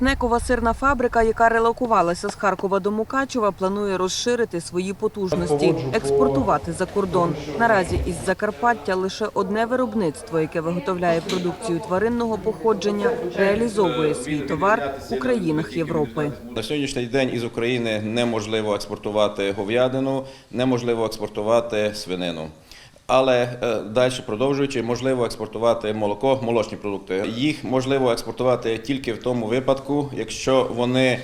Снекова сирна фабрика, яка релокувалася з Харкова до Мукачева, планує розширити свої потужності, експортувати за кордон. Наразі із Закарпаття лише одне виробництво, яке виготовляє продукцію тваринного походження, реалізовує свій товар у країнах Європи. На сьогоднішній день із України неможливо експортувати говядину, неможливо експортувати свинину. Але е, далі продовжуючи, можливо експортувати молоко, молочні продукти. Їх можливо експортувати тільки в тому випадку, якщо вони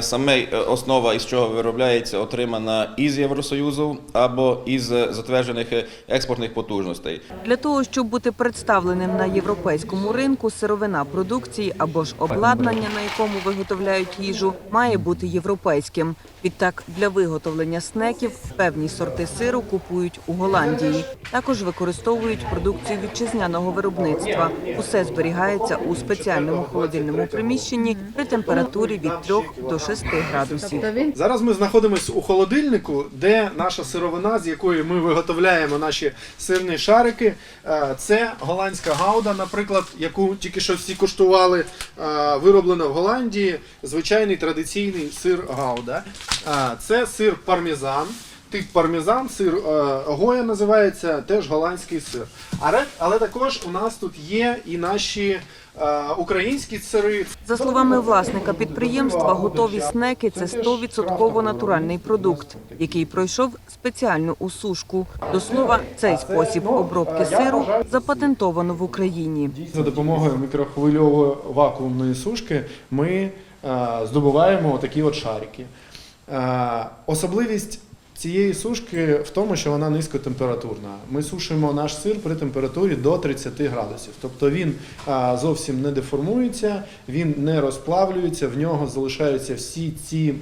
саме е, основа, із чого виробляється, отримана із Євросоюзу або із затверджених е, експортних потужностей. Для того, щоб бути представленим на європейському ринку, сировина продукції або ж обладнання, на якому виготовляють їжу, має бути європейським. Відтак для виготовлення снеків певні сорти сиру купують у Голландії. Також використовують продукцію вітчизняного виробництва. Усе зберігається у спеціальному холодильному приміщенні при температурі від 3 до 6 градусів. Зараз ми знаходимося у холодильнику, де наша сировина, з якої ми виготовляємо наші сирні шарики. Е, Це голландська гауда, наприклад, яку тільки що всі куштували, е, вироблена в Голландії. Звичайний традиційний сир гауда. Е, Це сир пармезан. Тип пармезан, сир е, Гоя називається, теж голландський сир. Але, але також у нас тут є і наші е, українські сири. За словами власника підприємства, готові снеки це 100% натуральний продукт, який пройшов спеціальну усушку. До слова, цей спосіб обробки сиру запатентовано в Україні. За допомогою мікрохвильової вакуумної сушки ми е, здобуваємо такі от шарики. Особливість цієї сушки в тому, що вона низькотемпературна. Ми сушимо наш сир при температурі до 30 градусів. Тобто він зовсім не деформується, він не розплавлюється, в нього залишаються всі ці.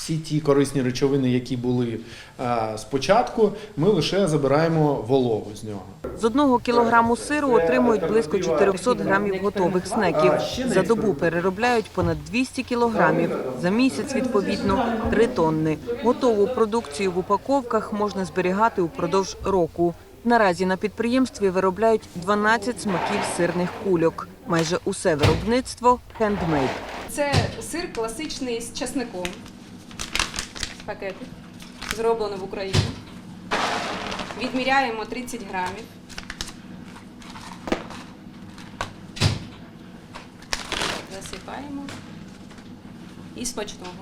Всі ті корисні речовини, які були е, спочатку, ми лише забираємо вологу з нього. З одного кілограму сиру отримують близько 400 грамів готових снеків. За добу переробляють понад 200 кілограмів. За місяць, відповідно, 3 тонни. Готову продукцію в упаковках можна зберігати упродовж року. Наразі на підприємстві виробляють 12 смаків сирних кульок. Майже усе виробництво хендмейд. Це сир класичний з часником. Пакети. Зроблено в Україні. Відміряємо 30 грамів. Засипаємо. І смачного.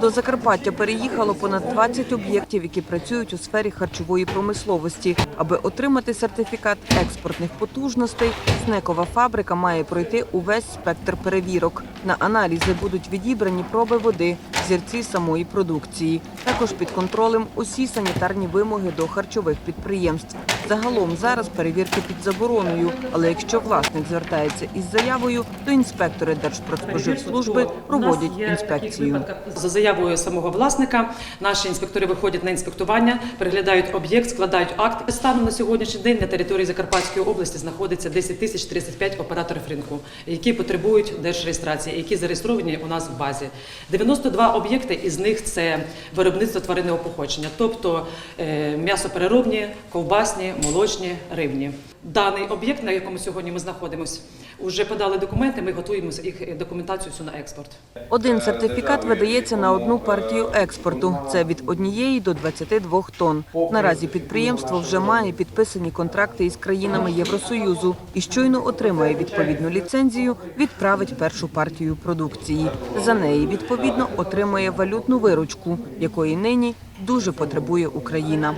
До Закарпаття переїхало понад 20 об'єктів, які працюють у сфері харчової промисловості. Аби отримати сертифікат експортних потужностей, снекова фабрика має пройти увесь спектр перевірок. На аналізи будуть відібрані проби води, зірці самої продукції. Також під контролем усі санітарні вимоги до харчових підприємств. Загалом зараз перевірки під забороною, але якщо власник звертається із заявою, то інспектори Держпродспоживслужби проводять інспекцію. За заявою самого власника наші інспектори виходять на інспектування, переглядають об'єкт, складають акт. Станом на сьогоднішній день на території Закарпатської області знаходиться 10 тисяч 35 операторів ринку, які потребують держреєстрації, які зареєстровані у нас в базі. 92 об'єкти із них це виробництво тваринного походження, тобто е, м'ясопереробні, ковбасні, молочні, рибні. Даний об'єкт, на якому сьогодні ми знаходимося, вже подали документи. Ми готуємо їх е, документацію всю на експорт. Один сертифікат видається на одну партію експорту. Це від однієї до 22 тонн. Наразі підприємство вже має підписані контракти із країнами Євросоюзу і щойно отримає відповідну ліцензію, відправить першу партію продукції. За неї відповідно отримає валютну виручку, якої нині дуже потребує Україна.